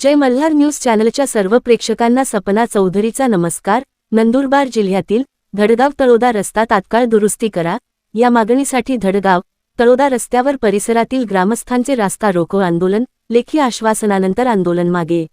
जय Malhar news चॅनलच्या सर्व प्रेक्षकांना सपना चौधरीचा नमस्कार. नंदुरबार जिल्ह्यातील धडगाव तळोदा रस्ता तात्काळ दुरुस्ती करा. या मागणीसाठी धडगाव तळोदा रस्त्यावर परिसरातील ग्रामस्थांचे रास्ता रोको आंदोलन लेखी आश्वासनानंतर आंदोलन मागे.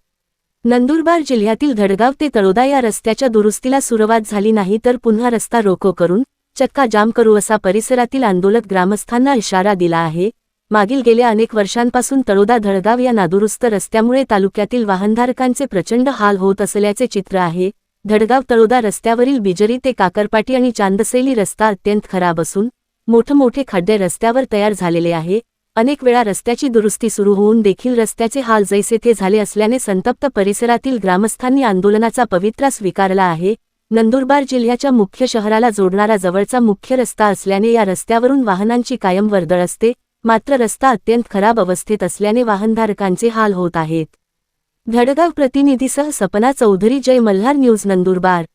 नंदुरबार जिल्ह्यातील धडगाव ते तळोदा या रस्त्याच्या दुरुस्तीला सुरुवात झाली नाही तर पुन्हा रस्ता रोको करून चक्का जाम करू असा परिसरातील आंदोलक ग्रामस्थांना इशारा दिला आहे. मागील गेल्या अनेक वर्षांपासून तळोदा धडगाव या नादुरुस्त रस्त्यामुळे तालुक्यातील वाहनधारकांचे प्रचंड हाल होत असल्याचे चित्र आहे. धडगाव तळोदा रस्त्यावरील बिजरी ते काकरपाटी आणि चांदसेली रस्ता अत्यंत खराब असून मोठमोठे खड्डे रस्त्यावर तयार झालेले आहे. अनेक वेळा रस्त्याची दुरुस्ती सुरू होऊन देखील रस्त्याचे हाल जैसे थे झाले असल्याने संतप्त परिसरातील ग्रामस्थांनी आंदोलनाचा पवित्रा स्वीकारला आहे. नंदुरबार जिल्ह्याच्या मुख्य शहराला जोडणारा जवळचा मुख्य रस्ता असल्याने या रस्त्यावरून वाहनांची कायम वर्दळ असते. मात्र रस्ता अत्यंत खराब अवस्थेत असल्याने वाहनधारकांचे हाल होत आहेत. धडगाव प्रतिनिधीसह सपना चौधरी जय मल्हार न्यूज नंदुरबार.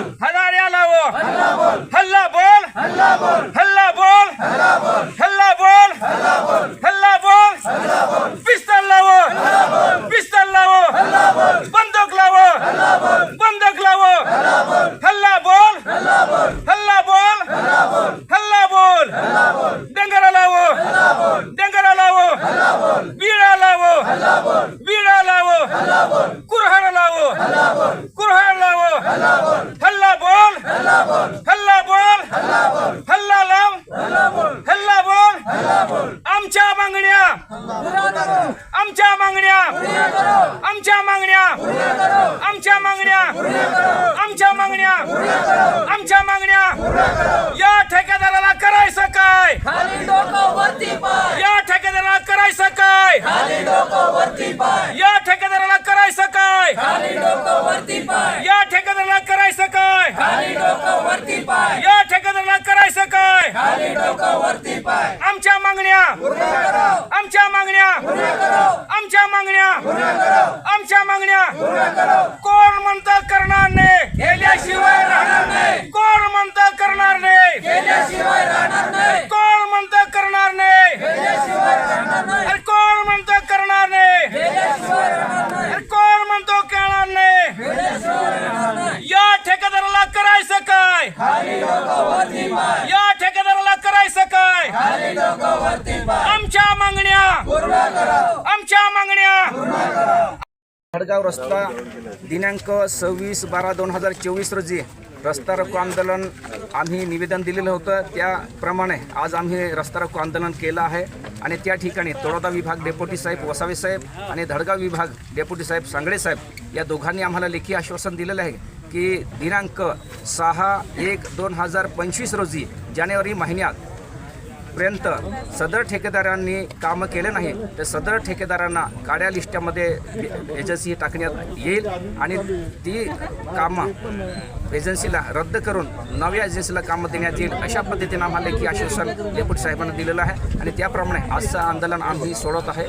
हदार्या लावो. हल्ला बोल. हल्ला बोल. हल्ला बोल. हल्ला बोल. पिस्तल लावो. पिस्तल लावो. बंदूक लावो. बंदूक लावो. हल्ला बोल. हल्ला बोल. हल्ला बोल. डंगरा लावो. डंगरा लावो. बिळा लावो. बिळा लावो. कुऱ्हाड लावो. कुऱ्हाड लावो हल्ला बोल हल्ला बोल हल्ला लाव हल्ला बोल आमच्या मागण्या आमच्या मागण्या आमच्या मागण्या आमच्या मागण्या आमच्या मागण्या आमच्या मागण्या या ठेकेदाराला करायचं काय? करणार नाही केल्याशिवाय राहणार नाही. कोण म्हणत करणार नाही केल्याशिवाय राहणार नाही. कोण म्हणत करणार नाही केल्याशिवाय राहणार नाही. कोण म्हणत करणार नाही. कोण म्हणतो करणार नाही. या ठेकेदाराला करायचं काय? या आमच्या मागण्या. आमच्या मागण्या. खडगाव रस्ता दिनांक सव्वीस बारा दोन हजार चोवीस रोजी रस्ता रोको आंदोलन आम्ही निवेदन दिलेलं होतं. त्याप्रमाणे आज आम्ही रस्ता रोको आंदोलन केलं आहे. आणि त्या ठिकाणी तळोदा विभाग डेप्युटी साहेब वसावे साहेब आणि धडगाव विभाग डेप्युटी साहेब सांगडे साहेब या दोघांनी आम्हाला लेखी आश्वासन दिलेलं आहे की दिनांक सहा एक दोन हजार पंचवीस रोजी जानेवारी महिन्यात पर्यंत सदर ठेकेदारांनी कामं केले नाही तर सदर ठेकेदारांना काड्या लिस्टामध्ये एजन्सी टाकण्यात येईल आणि ती कामं एजन्सीला रद्द करून नव्या एजन्सीला कामं देण्यात येईल अशा पद्धतीनं आम्हाला की आश्वासन डेप्युटी साहेबांना दिलेलं आहे. आणि त्याप्रमाणे आजचं आंदोलन आम्ही सोडत आहे.